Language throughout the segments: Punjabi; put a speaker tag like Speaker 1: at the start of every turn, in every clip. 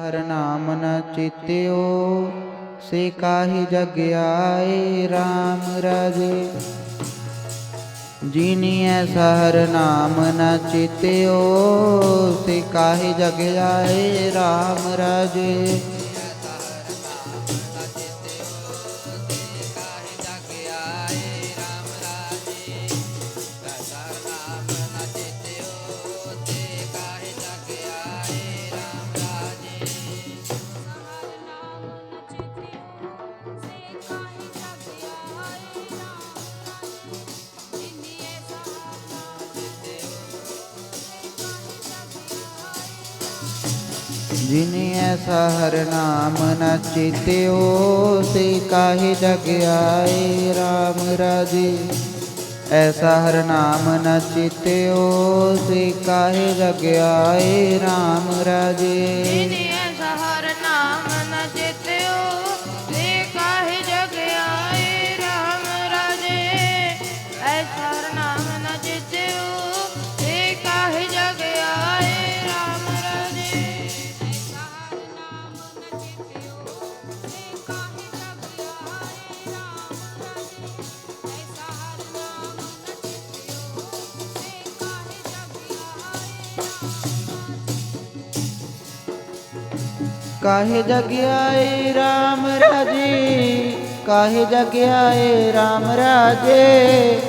Speaker 1: ਹਰ ਨਾਮ ਨ ਚਿਤਿਓ, ਸੇ ਕਾਹੀ ਜਗ ਆਏ RAM ਰਾਜੇ। ਜਿਨੀ ਐਸਾ ਹਰ ਨਾਮ ਨ ਚਿਤਿਓ, ਸੇ ਕਾਹੀ ਜਗ ਆਏ RAM ਰਾਜੇ। ਜਿਨੀ ਐਸਾ ਹਰ ਨਾਮ ਨ ਚਿਤਿਓ ਸੇ ਕਾਹੇ ਜਗ ਆਏ RAM ਰਾਜੇ। ਐਸਾ ਹਰ ਨਾਮ ਨ ਚਿਤਿਓ ਸੇ ਕਾਹੇ ਜਗ ਆਏ RAM ਰਾਜੇ।
Speaker 2: ਜਿਨੀ ਕਾਹੇ ਜਗ ਆਏ
Speaker 1: RAM ਰਾਜੇ? ਕਾਹੇ ਜਗ ਆਏ RAM ਰਾਜੇ?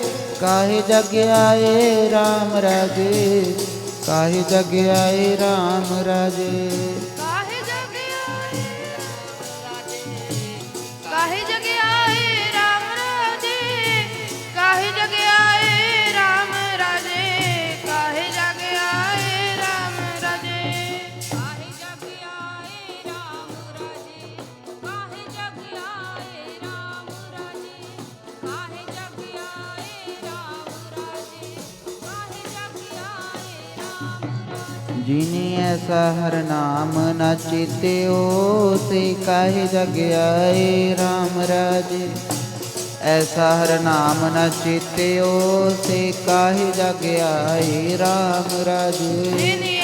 Speaker 1: ਕਾਹੇ ਜਗ ਆਏ RAM ਰਾਜੇ? ਕਾਹੇ ਜਗ ਆਏ RAM
Speaker 2: ਰਾਜੇ?
Speaker 1: ਜਿਨੀ ਐਸਾ ਹਰ ਨਾਮ ਨ ਚਿਤਿਓ, ਸੇ ਕਾਹੇ ਜਗ ਆਏ RAM ਰਾਜੇ। ਐਸਾ ਹਰ ਨਾਮ ਨ ਚਿਤਿਓ, ਸੇ ਕਾਹੇ ਜਗ ਆਏ RAM ਰਾਜੇ।
Speaker 2: ਜਿਨੀ